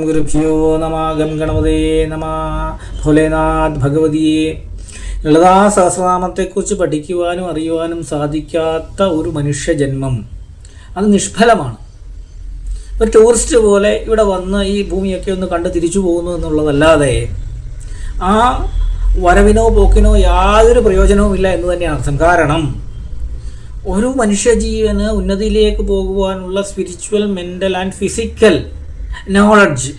ഗുരുഭ്യോ നമ ഗം ഗണപതേ നമ ഭോലേനാഥ് ഭഗവതിയെ. ലളിതാ സഹസ്രനാമത്തെക്കുറിച്ച് പഠിക്കുവാനും അറിയുവാനും സാധിക്കാത്ത ഒരു മനുഷ്യജന്മം. അത് നിഷ്ഫലമാണ്. ഒരു ടൂറിസ്റ്റ് പോലെ ഇവിടെ വന്ന് ഈ ഭൂമിയൊക്കെ ഒന്ന് കണ്ട് തിരിച്ചു പോകുന്നു എന്നുള്ളതല്ലാതെ ആ വരവിനോ പോക്കിനോ യാതൊരു പ്രയോജനവും ഇല്ല എന്ന് തന്നെയാണ് അർത്ഥം. കാരണം ഒരു മനുഷ്യജീവന് ഉന്നതിയിലേക്ക് പോകുവാനുള്ള spiritual mental and physical knowledge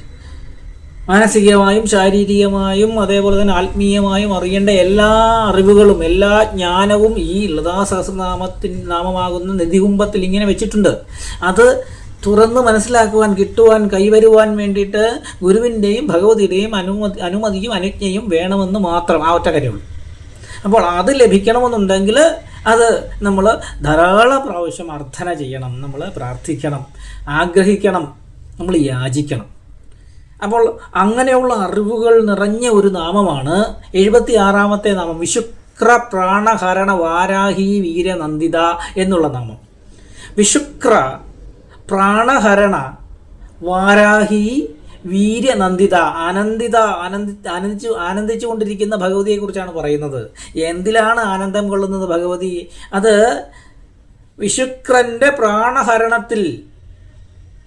മാനസികമായും ശാരീരികമായും അതേപോലെ തന്നെ ആത്മീയമായും അറിയേണ്ട എല്ലാ അറിവുകളും എല്ലാ ജ്ഞാനവും ഈ ലതാ സഹസ്രനാമത്തിൻ നാമമാകുന്ന നിധികുംഭത്തിൽ ഇങ്ങനെ വെച്ചിട്ടുണ്ട്. അത് തുറന്ന് മനസ്സിലാക്കുവാൻ കിട്ടുവാൻ കൈവരുവാൻ വേണ്ടിയിട്ട് ഗുരുവിന്റെയും ഭഗവതിയുടെയും അനുമതി അനുമതിയും അനുജ്ഞയും വേണമെന്ന് മാത്രം ആ ഒറ്റ കാര്യമുള്ളൂ അപ്പോൾ അത് ലഭിക്കണമെന്നുണ്ടെങ്കിൽ അത് നമ്മൾ ധാരാളം പ്രാവശ്യം അർത്ഥന ചെയ്യണം നമ്മൾ പ്രാർത്ഥിക്കണം ആഗ്രഹിക്കണം. നമ്മൾ യാചിക്കണം. അപ്പോൾ അങ്ങനെയുള്ള അറിവുകൾ നിറഞ്ഞ ഒരു നാമമാണ് എഴുപത്തി ആറാമത്തെ നാമം. വിശുക്ര പ്രാണഹരണ വാരാഹി വീരനന്ദിത എന്നുള്ള നാമം. വിശുക്ര പ്രാണഹരണ വാരാഹി വീര്യനന്ദിത ആനന്ദിത ആനന്ദി ആനന്ദിച്ചു ആനന്ദിച്ചു കൊണ്ടിരിക്കുന്ന ഭഗവതിയെക്കുറിച്ചാണ് പറയുന്നത്. എന്തിലാണ് ആനന്ദം കൊള്ളുന്നത് ഭഗവതി? അത് വിശുക്രന്റെ പ്രാണഹരണത്തിൽ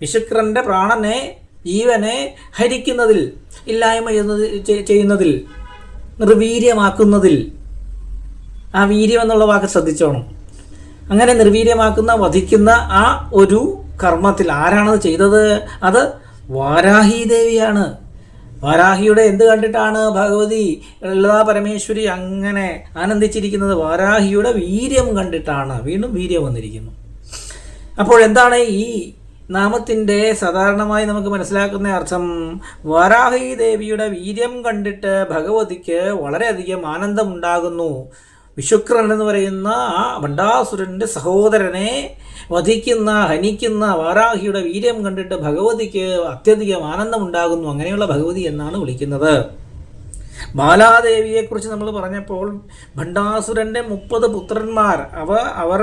വിശുക്രന്റെ പ്രാണനെ ജീവനെ ഹരിക്കുന്നതിൽ ഇല്ലായ്മ ചെയ്യുന്നത് ചെയ്യുന്നതിൽ നിർവീര്യമാക്കുന്നതിൽ. ആ വീര്യം എന്നുള്ള വാക്ക് ശ്രദ്ധിച്ചോണം. അങ്ങനെ നിർവീര്യമാക്കുന്ന വധിക്കുന്ന ആ ഒരു കർമ്മത്തിൽ ആരാണത് ചെയ്തത്? അത് വാരാഹി ദേവിയാണ്. വാരാഹിയുടെ എന്ത് കണ്ടിട്ടാണ് ഭഗവതി ലളിതാ പരമേശ്വരി അങ്ങനെ ആനന്ദിച്ചിരിക്കുന്നത്? വാരാഹിയുടെ വീര്യം കണ്ടിട്ടാണ്. വീണ്ടും വീര്യം വന്നിരിക്കുന്നു. അപ്പോൾ എന്താണ് ഈ നാമത്തിന്റെ സാധാരണമായി നമുക്ക് മനസ്സിലാക്കുന്ന അർത്ഥം വാരാഹി ദേവിയുടെ വീര്യം കണ്ടിട്ട് ഭഗവതിക്ക് വളരെയധികം ആനന്ദമുണ്ടാകുന്നു. വിശുക്രൻ എന്ന് പറയുന്ന ആ ഭണ്ഡാസുരന്റെ സഹോദരനെ വധിക്കുന്ന ഹനിക്കുന്ന വാരാഹിയുടെ വീര്യം കണ്ടിട്ട് ഭഗവതിക്ക് അത്യധികം ആനന്ദമുണ്ടാകുന്നു. അങ്ങനെയുള്ള ഭഗവതി എന്നാണ് വിളിക്കുന്നത്. ബാലാദേവിയെക്കുറിച്ച് നമ്മൾ പറഞ്ഞപ്പോൾ ഭണ്ഡാസുരന്റെ മുപ്പത് പുത്രന്മാർ അവ അവർ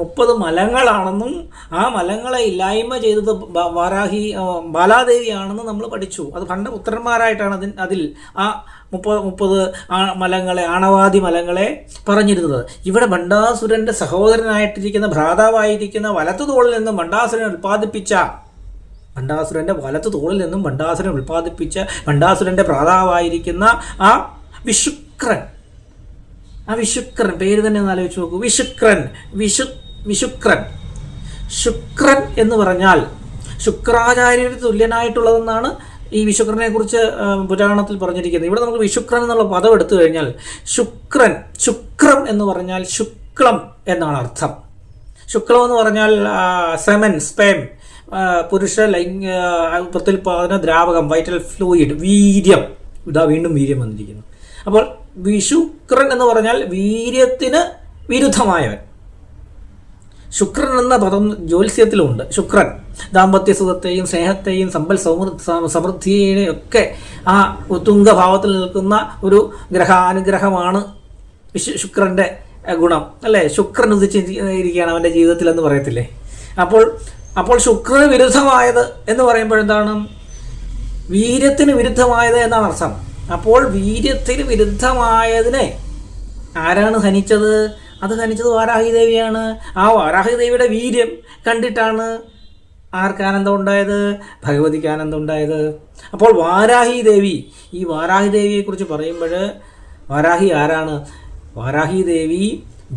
മുപ്പത് മലങ്ങളാണെന്നും ആ മലങ്ങളെ ഇല്ലായ്മ ചെയ്തത് വാരാഹി ബാലാദേവിയാണെന്നും നമ്മൾ പഠിച്ചു. അത് ഭണ്ഡ പുത്രന്മാരായിട്ടാണ് അതിൽ അതിൽ ആ മുപ്പത് മുപ്പത് മലങ്ങളെ ആണവാദി മലങ്ങളെ പറഞ്ഞിരുന്നത്. ഇവിടെ ഭണ്ഡാസുരന്റെ സഹോദരനായിട്ടിരിക്കുന്ന ഭ്രാതാവായിരിക്കുന്ന വലത്തു തോളിൽ നിന്നും ഭണ്ഡാസുരൻ ഉൽപ്പാദിപ്പിച്ച ഭണ്ഡാസുരന്റെ വലത്ത് തോളിൽ നിന്നും ഭണ്ഡാസുരൻ ഉൽപ്പാദിപ്പിച്ച ഭണ്ഡാസുരന്റെ പ്രാതാവായിരിക്കുന്ന ആ വിശുക്രൻ. ആ വിശുക്രൻ പേര് തന്നെ ഒന്ന് ആലോചിച്ച് നോക്കൂ. വിശുക്രൻ വിശു വിശുക്രൻ. ശുക്രൻ എന്ന് പറഞ്ഞാൽ ശുക്രാചാര്യന് തുല്യനായിട്ടുള്ളതെന്നാണ് ഈ വിശുക്രനെ കുറിച്ച് പുരാണത്തിൽ പറഞ്ഞിരിക്കുന്നത്. ഇവിടെ നമുക്ക് വിശുക്രൻ എന്നുള്ള പദം എടുത്തു കഴിഞ്ഞാൽ ശുക്രൻ ശുക്രം എന്ന് പറഞ്ഞാൽ ശുക്ലം എന്നാണ് അർത്ഥം. ശുക്ലം എന്ന് പറഞ്ഞാൽ സെമൻ സ്പേം. പുരുഷ ലൈംഗ പ്രത്യുൽപാദന ദ്രാവകം വൈറ്റൽ ഫ്ലൂയിഡ് വീര്യം. ഇതാ വീണ്ടും വീര്യം വന്നിരിക്കുന്നു. അപ്പോൾ വിശുക്രൻ എന്ന് പറഞ്ഞാൽ വീര്യത്തിന് വിരുദ്ധമായവൻ. ശുക്രൻ എന്ന പദം ജ്യോത്സ്യത്തിലുമുണ്ട് ശുക്രൻ ദാമ്പത്യ സുഖത്തെയും സ്നേഹത്തെയും സമ്പൽ സൗമൃ സമൃദ്ധിയെയും ഒക്കെ ആ ഉത്തുംഗഭാവത്തിൽ നിൽക്കുന്ന ഒരു ഗ്രഹാനുഗ്രഹമാണ് ശുക്രന്റെ ഗുണം. അല്ലേ? ശുക്രൻ ഉദിച്ചിരിക്കുകയാണ് അവന്റെ ജീവിതത്തിൽ എന്ന് പറയത്തില്ലേ? അപ്പോൾ അപ്പോൾ ശുക്രന് വിരുദ്ധമായത് എന്ന് പറയുമ്പോഴെന്താണ് വീര്യത്തിന് വിരുദ്ധമായത് എന്നാണ് അർത്ഥം. അപ്പോൾ വീര്യത്തിന് വിരുദ്ധമായതിനെ ആരാണ് ഹനിച്ചത്? അത് ഹനിച്ചത് വാരാഹി ദേവിയാണ്. ആ വാരാഹി ദേവിയുടെ വീര്യം കണ്ടിട്ടാണ് ആർക്ക് ആനന്ദം ഉണ്ടായത് ഭഗവതിക്ക് ആനന്ദം ഉണ്ടായത് അപ്പോൾ വാരാഹി ദേവി ഈ വാരാഹി ദേവിയെക്കുറിച്ച് പറയുമ്പോൾ വാരാഹി ആരാണ്? വാരാഹി ദേവി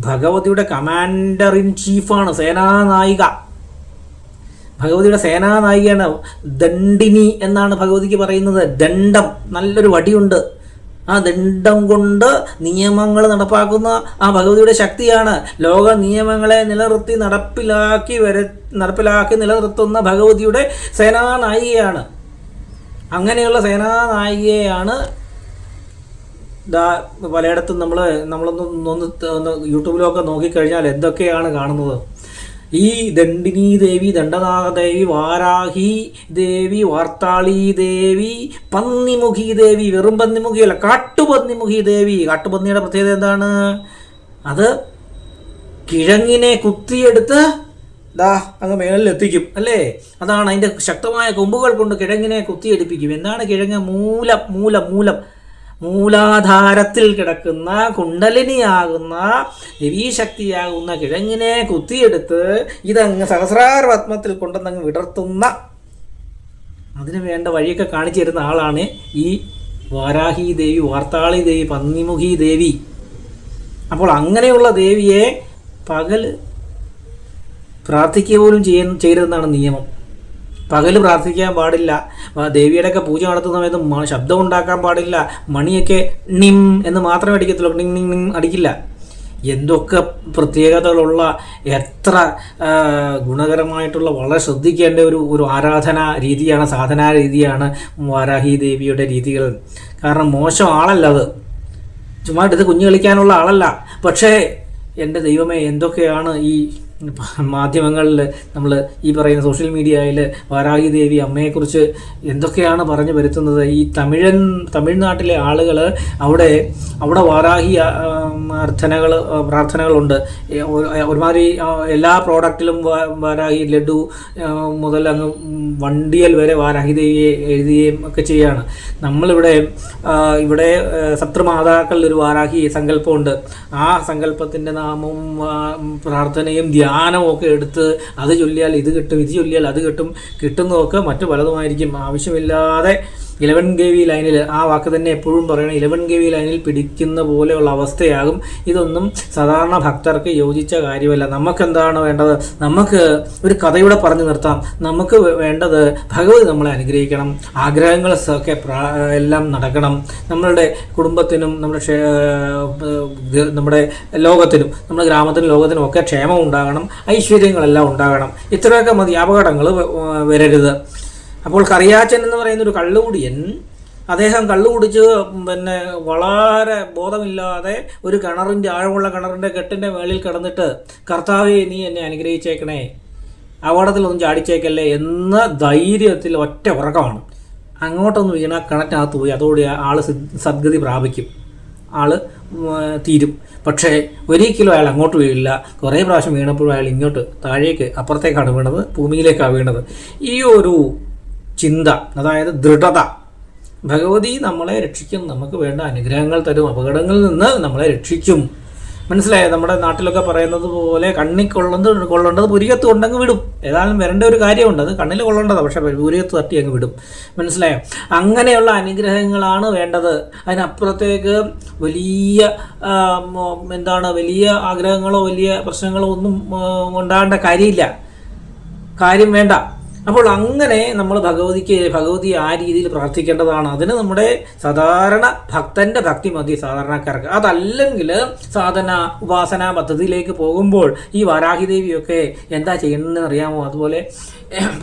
ഭഗവതിയുടെ കമാൻഡർ ഇൻ ചീഫാണ് സേനാനായിക. ഭഗവതിയുടെ സേനാനായികയാണ് ദണ്ഡിനി എന്നാണ് ഭഗവതിക്ക് പറയുന്നത്. ദണ്ഡം നല്ലൊരു വടിയുണ്ട്. ആ ദണ്ഡം കൊണ്ട് നിയമങ്ങൾ നടപ്പാക്കുന്ന ആ ഭഗവതിയുടെ ശക്തിയാണ്. ലോക നിയമങ്ങളെ നിലനിർത്തി നടപ്പിലാക്കി വര നടപ്പിലാക്കി നിലനിർത്തുന്ന ഭഗവതിയുടെ സേനാനായികയാണ്. അങ്ങനെയുള്ള സേനാനായികയാണ് പലയിടത്തും നമ്മൾ നമ്മളൊന്ന് ഒന്ന് യൂട്യൂബിലൊക്കെ നോക്കിക്കഴിഞ്ഞാൽ എന്തൊക്കെയാണ് കാണുന്നത്? ഈ ദണ്ഡിനി ദേവി ദണ്ഡനാഥദേവി വാരാഹി ദേവി വാർത്താളി ദേവി പന്നിമുഖി ദേവി വെറും പന്നിമുഖിയല്ല കാട്ടുപന്നിമുഖി ദേവി കാട്ടുപന്നിയുടെ പ്രത്യേകത എന്താണ്? അത് കിഴങ്ങിനെ കുത്തിയെടുത്ത് ദാ അങ്ങ് മേളിൽ എത്തിക്കും അല്ലേ? അതാണ് അതിന്റെ ശക്തമായ കൊമ്പുകൾ കൊണ്ട് കിഴങ്ങിനെ കുത്തിയെടുപ്പിക്കും. എന്താണ് കിഴങ്ങ്? മൂലം മൂലം മൂലം. മൂലാധാരത്തിൽ കിടക്കുന്ന കുണ്ടലിനിയാകുന്ന ദേവീശക്തിയാകുന്ന കിഴങ്ങിനെ കുത്തിയെടുത്ത് ഇതങ്ങ് സഹസ്രാര പത്മത്തിൽ കൊണ്ടുവന്നങ്ങ് വിടർത്തുന്ന അതിന് വേണ്ട വഴിയൊക്കെ കാണിച്ചു തരുന്ന ആളാണ് ഈ വാരാഹി ദേവി വാർത്താളി ദേവി പന്നിമുഖി ദേവി. അപ്പോൾ അങ്ങനെയുള്ള ദേവിയെ പകൽ പ്രാർത്ഥിക്കുക പോലും ചെയ്യുന്ന ചെയ്യരുതെന്നാണ് നിയമം. പകൽ പ്രാർത്ഥിക്കാൻ പാടില്ല. ദേവിയുടെയൊക്കെ പൂജ നടത്തുന്ന സമയത്ത് ശബ്ദം ഉണ്ടാക്കാൻ പാടില്ല. മണിയൊക്കെ നിം എന്ന് മാത്രമേ അടിക്കത്തുള്ളൂ. നിങ് നിങ് അടിക്കില്ല. എന്തൊക്കെ പ്രത്യേകതകളുള്ള എത്ര ഗുണകരമായിട്ടുള്ള വളരെ ശ്രദ്ധിക്കേണ്ട ഒരു ഒരു ആരാധന രീതിയാണ് സാധനാ രീതിയാണ് വാരാഹി ദേവിയുടെ രീതികൾ. കാരണം മോശം ആളല്ല അത്. ചുമ്മാ എടുത്ത് കുഞ്ഞു കളിക്കാനുള്ള ആളല്ല. പക്ഷേ എന്റെ ദൈവമേ എന്തൊക്കെയാണ് ഈ മാധ്യമങ്ങളിൽ നമ്മൾ ഈ പറയുന്ന സോഷ്യൽ മീഡിയയിൽ വാരാഹി ദേവി അമ്മയെക്കുറിച്ച് എന്തൊക്കെയാണ് പറഞ്ഞു വരുത്തുന്നത്? ഈ തമിഴൻ തമിഴ്നാട്ടിലെ ആളുകൾ അവിടെ അവിടെ വാരാഹി അർത്ഥനകൾ പ്രാർത്ഥനകളുണ്ട്. ഒരുമാതിരി എല്ലാ പ്രോഡക്റ്റിലും വാരാഹി ലഡു മുതൽ അങ്ങ് വണ്ടിയൽ വരെ വാരാഹി ദേവിയെ എഴുതുകയും ഒക്കെ ചെയ്യുകയാണ് നമ്മളിവിടെ ഇവിടെ ആ, ഒരു വാരാഹി സങ്കല്പമുണ്ട്. ആ സങ്കല്പത്തിന്റെ നാമവും പ്രാർത്ഥനയും ധ്യാനവും ഒക്കെ എടുത്ത് അത് ചൊല്ലിയാൽ ഇത് കിട്ടും ഇത് ചൊല്ലിയാൽ അത് കിട്ടും കിട്ടുന്നതൊക്കെ മറ്റു പലതുമായിരിക്കും. ആവശ്യമില്ലാതെ ഇലവൻ കെ വി ലൈനിൽ ആ വാക്ക് തന്നെ എപ്പോഴും പറയണം. ഇലവൻ കെ വി ലൈനിൽ പിടിക്കുന്ന പോലെയുള്ള അവസ്ഥയാകും. ഇതൊന്നും സാധാരണ ഭക്തർക്ക് യോജിച്ച കാര്യമല്ല. നമുക്കെന്താണ് വേണ്ടത്? നമുക്ക് ഒരു കഥയുടെ പറഞ്ഞു നിർത്താം. നമുക്ക് വേണ്ടത് ഭഗവതി നമ്മളെ അനുഗ്രഹിക്കണം. ആഗ്രഹങ്ങൾ ഒക്കെ എല്ലാം നടക്കണം. നമ്മളുടെ കുടുംബത്തിനും നമ്മുടെ നമ്മുടെ ലോകത്തിനും നമ്മുടെ ഗ്രാമത്തിനും ലോകത്തിനും ഒക്കെ ക്ഷേമം ഉണ്ടാകണം. ഐശ്വര്യങ്ങളെല്ലാം ഉണ്ടാകണം. ഇത്രയൊക്കെ മതി. അപകടങ്ങൾ വരരുത്. അപ്പോൾ കറിയാച്ചൻ എന്ന് പറയുന്ന ഒരു കള്ളുകൂടിയൻ അദ്ദേഹം കള്ളു കുടിച്ച് പിന്നെ വളരെ ബോധമില്ലാതെ ഒരു കിണറിന്റെ ആഴമുള്ള കിണറിന്റെ കെട്ടിന്റെ മേളിൽ കിടന്നിട്ട് കർത്താവെ നീ എന്നെ അനുഗ്രഹിച്ചേക്കണേ. അപകടത്തിലൊന്നും ചാടിച്ചേക്കല്ലേ എന്ന ധൈര്യത്തിൽ ഒറ്റ ഉറക്കമാണ്. അങ്ങോട്ടൊന്ന് വീണ കിണറ്റിനകത്ത് പോയി. അതോടെ ആൾ സദ്ഗതി പ്രാപിക്കും. ആൾ തീരും. പക്ഷേ ഒരിക്കലും അയാൾ അങ്ങോട്ട് വീഴില്ല. കുറേ പ്രാവശ്യം വീണപ്പോഴും അയാൾ ഇങ്ങോട്ട് താഴേക്ക് അപ്പുറത്തേക്കാണ് വീണത് ഭൂമിയിലേക്കാണ് വീണത്. ഈ ഒരു ചിന്ത അതായത് ദൃഢത. ഭഗവതി നമ്മളെ രക്ഷിക്കും നമുക്ക് വേണ്ട അനുഗ്രഹങ്ങൾ തരും അപകടങ്ങളിൽ നിന്ന് നമ്മളെ രക്ഷിക്കും. മനസ്സിലായോ? നമ്മുടെ നാട്ടിലൊക്കെ പറയുന്നത് പോലെ കണ്ണിൽ കൊള്ളുന്നത് കൊള്ളേണ്ടത് പുരികത്ത് കൊണ്ടങ്ങ് വിടും. ഏതായാലും വരേണ്ട ഒരു കാര്യമുണ്ട് അത് കണ്ണിൽ കൊള്ളേണ്ടതാണ് പക്ഷേ പുരികത്ത് തട്ടി അങ്ങ് വിടും. മനസ്സിലായോ? അങ്ങനെയുള്ള അനുഗ്രഹങ്ങളാണ് വേണ്ടത്. അതിനപ്പുറത്തേക്ക് വലിയ എന്താണ് വലിയ ആഗ്രഹങ്ങളോ വലിയ പ്രശ്നങ്ങളോ ഒന്നും ഉണ്ടാകേണ്ട കാര്യമില്ല. കാര്യം വേണ്ട. അപ്പോൾ അങ്ങനെ നമ്മൾ ഭഗവതിക്ക് ഭഗവതി ആ രീതിയിൽ പ്രാർത്ഥിക്കേണ്ടതാണ്. അതിന് നമ്മുടെ സാധാരണ ഭക്തന്റെ ഭക്തി മതി സാധാരണക്കാർക്ക്. അതല്ലെങ്കിൽ സാധന ഉപാസന പദ്ധതിയിലേക്ക് പോകുമ്പോൾ ഈ വാരാഹിദേവിയൊക്കെ എന്താ ചെയ്യണമെന്ന് അറിയാമോ? അതുപോലെ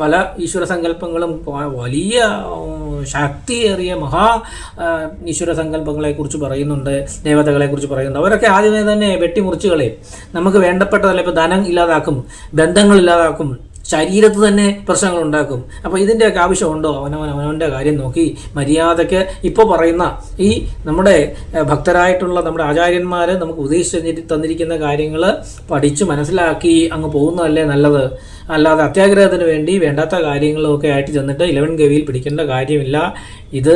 പല ഈശ്വര സങ്കല്പങ്ങളും വലിയ ശക്തിയേറിയ മഹാ ഈശ്വര സങ്കല്പങ്ങളെക്കുറിച്ച് പറയുന്നുണ്ട് ദേവതകളെ കുറിച്ച് പറയുന്നുണ്ട്. അവരൊക്കെ ആദ്യമേ തന്നെ വെട്ടിമുറിച്ച് കളയും നമുക്ക് വേണ്ടപ്പെട്ടതല്ല ഇപ്പോൾ ധനം ഇല്ലാതാക്കും ബന്ധങ്ങൾ ഇല്ലാതാക്കും ശരീരത്ത് തന്നെ പ്രശ്നങ്ങൾ ഉണ്ടാക്കും അപ്പോൾ ഇതിന്റെയൊക്കെ ആവശ്യമുണ്ടോ? അവനവൻ അവനവന്റെ കാര്യം നോക്കി. മര്യാദയ്ക്ക് ഇപ്പോൾ പറയുന്ന ഈ നമ്മുടെ ഭക്തരായിട്ടുള്ള നമ്മുടെ ആചാര്യന്മാർ നമുക്ക് ഉപദേശിച്ച് തന്നിരിക്കുന്ന കാര്യങ്ങൾ പഠിച്ച് മനസ്സിലാക്കി അങ്ങ് പോകുന്നതല്ലേ നല്ലത്? അല്ലാതെ അത്യാഗ്രഹത്തിന് വേണ്ടി വേണ്ടാത്ത കാര്യങ്ങളൊക്കെ ആയിട്ട് ചെന്നിട്ട് ഇലവൻ ഗവിയിൽ പിടിക്കേണ്ട കാര്യമില്ല. ഇത്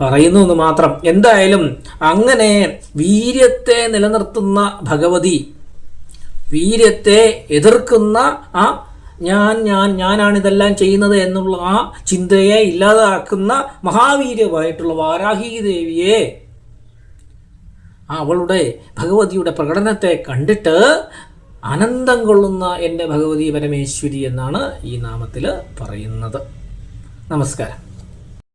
പറയുന്നു എന്ന് മാത്രം. എന്തായാലും അങ്ങനെ വീര്യത്തെ നിലനിർത്തുന്ന ഭഗവതി വീര്യത്തെ എതിർക്കുന്ന ആ ഞാൻ ഞാൻ ഞാനാണ് ഇതെല്ലാം ചെയ്യുന്നത് എന്നുള്ള ആ ചിന്തയെ ഇല്ലാതാക്കുന്ന മഹാവീര്യമായിട്ടുള്ള വാരാഹി ദേവിയെ അവളുടെ ഭഗവതിയുടെ പ്രകടനത്തെ കണ്ടിട്ട് ആനന്ദം കൊള്ളുന്ന എന്റെ ഭഗവതി പരമേശ്വരി എന്നാണ് ഈ നാമത്തിൽ പറയുന്നത്. നമസ്കാരം.